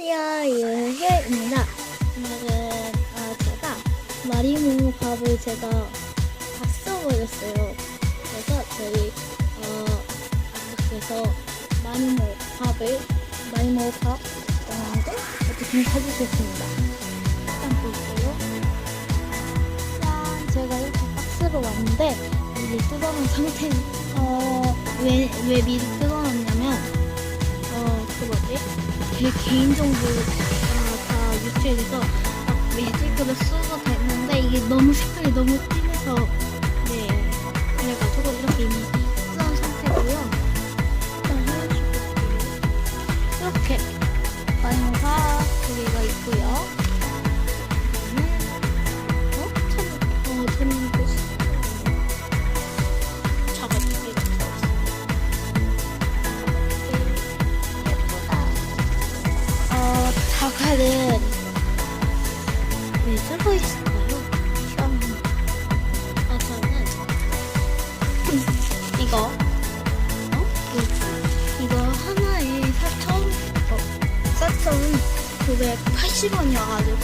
안녕하세요 유혜입니다. 오늘은 어, 제가 마리모 밥을 제가 다 써버렸어요. 그래서 저희 어, 아빠께서 마리모 밥을 마리모 밥 먹었는데 이렇게 좀 사주셨습니다 일단 볼게요. 짠 제가 이렇게 박스로 왔는데 미리 뜯어놓은 상태 어왜 왜 미리 뜯어놨냐면 어, 그 뭐지? 제 개인정보가 다 유출돼서 막 매직으로 쓰고 됐는데 이게 너무 색깔이 너무 진해서 네 그래가지고 이렇게 이미 자갈은 왜 들고 있을까요? 형. 아, 저는 이거, 어? 이- 이거 하나에 4천, 어, 4,980원이어가지고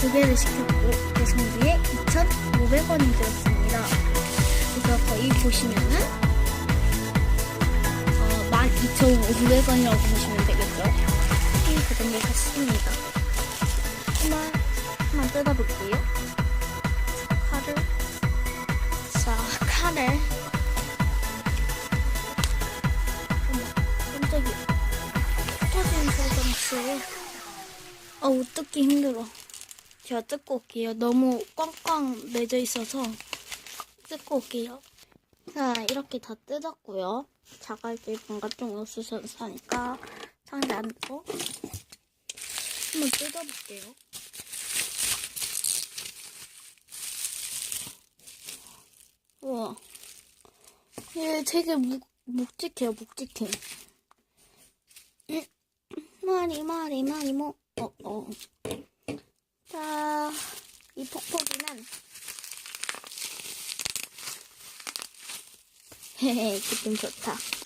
두 개를 시켰고 배송비에 2,500원이 들었습니다. 그래서 거의 보시면은 어, 12,500원이라고 보시면. 그 정도 샀습니다. 한번, 한번 뜯어볼게요. 칼을. 자, 칼을. 어머, 깜짝이야. 터진 소정스. 어우, 뜯기 힘들어. 제가 뜯고 올게요. 너무 꽝꽝 매져 있어서 뜯고 올게요. 자, 이렇게 다 뜯었고요. 자갈들 뭔가 좀 으스스하니까 상자 안 넣고 한번 뜯어볼게요. 우와. 얘 되게 묵, 묵직해요, 묵직해. 음, 마리, 마리, 마리, 뭐. 어, 어. 자, 이 퍽퍽이는 헤헤, 기분 좋다.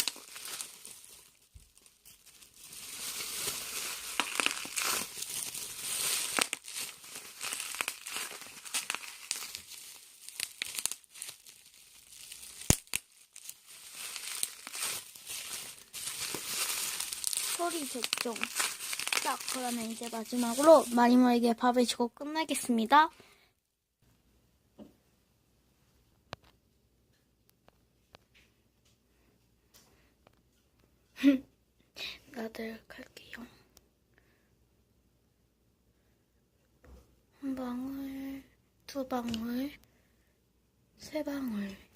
소리 됐죠? 자, 그러면 이제 마지막으로 마리모에게 밥을 주고 끝내겠습니다. 나들 갈게요. 한 방울, 두 방울, 세 방울.